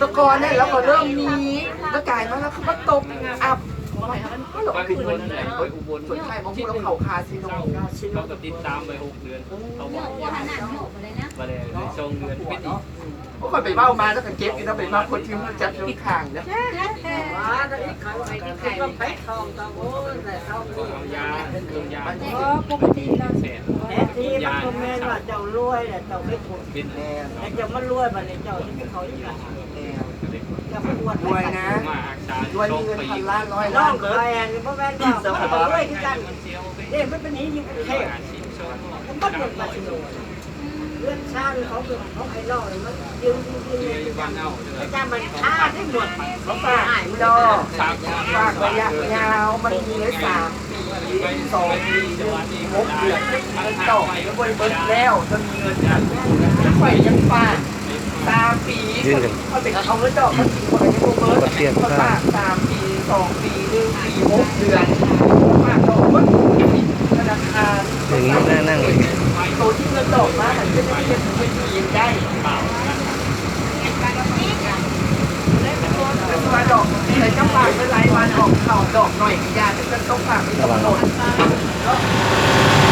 ตะกอนเนี่ยแล้วก็เริ่มมีแล้วกลายมาแล้วคือว่าตกอับ ก็หลงไปคือุอบลไหนไปอุบลสุดท้ายมาพูดแล้วเขาคาซิโนเขาก็ติดตามไปหกเดือนเขาบอกว่าหันาหนูเลยนะมาเลยช่วงเดือนปิดอีกพวกคนไปเบ้ามาแล้วก็เก็บกันแล้วไปมาคนที่มันจับอยู่ข้างเนี่ยว่าก็อีกครั้งไปที่ไข่ก็ไปทองตะโวนแต่ทองก็เอายาเครื่องยาเพราะปกติเราแสนแท้ที่มันก็แม่นว่าเจ้ารวยแต่เจ้าไม่ถูกปิดแน่แต่เจ้ามันรวยมาเลยเจ้าที่เขาอย่างนั้นแน่เจ้ามันรวยรวยนะมาอาจารย์รวยช่มีวงเงินปีพันล้านร้อยน้ล้าองนเคยอันนี้พ่อแม่ก็เขารวยที่กันเด็กมันเป็นนี้อยู่กรุงเทพมันก็เป็นมาชิโนเรื่องชาติเขาเป็นเขาไอ้ล่อเลยมันยืนยืนยืนยืนอาจารย์มันฆ่าได้หมดเขาฝากพี่น้องฝากระยะยาวมันมีไว้สามปีสองปีเดือนหกเดือนเงินต่อแล้วบริเบิร์แล้วจะมีเงินนะถ้าไฟยังฝาก สามปีเขาเป็นเอาเงินดอกมากินคนละยังเบิร์ตเขาฝากสามปีสองปีหนึ่งปีหกเดือนฝากดอกมันธนาคารอย่างนี้น่านั่งเลยตัวที่เงินดอกมาหันจะได้เงินไม่มีได้เปล่าเป็นตัวดอกใส่จังหวะเป็นรายวันออกข่าวดอกหน่อยยาจะต้องฝากไม่ต้อง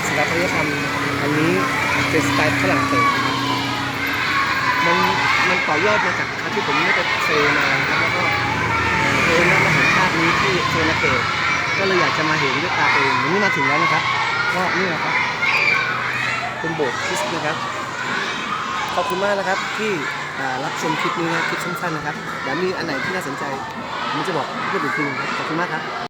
หล่นสถาปัตยกรรมอันนี้เป็นสไตล์ฝรั่งเศสมันมันต่อยอดมาจากครั้งที่ผมได้ไปเซมานครับแล้วก็เออนั่นมาเห็นภาพนี้ที่โซนาเกตก็เลยอยากจะมาเห็นด้วยตาเองวันนี้มาถึงแล้วนะครับ ก็นี่แหละครับ เป็นโบสถ์คริสต์นะครับ ขอบคุณมากนะครับที่รับชมคลิปนี้นะคลิปสั้นๆนะครับเดี๋ยวมีอันไหนที่น่าสนใจผมจะบอกเพื่อนอีกทีหนึงครับ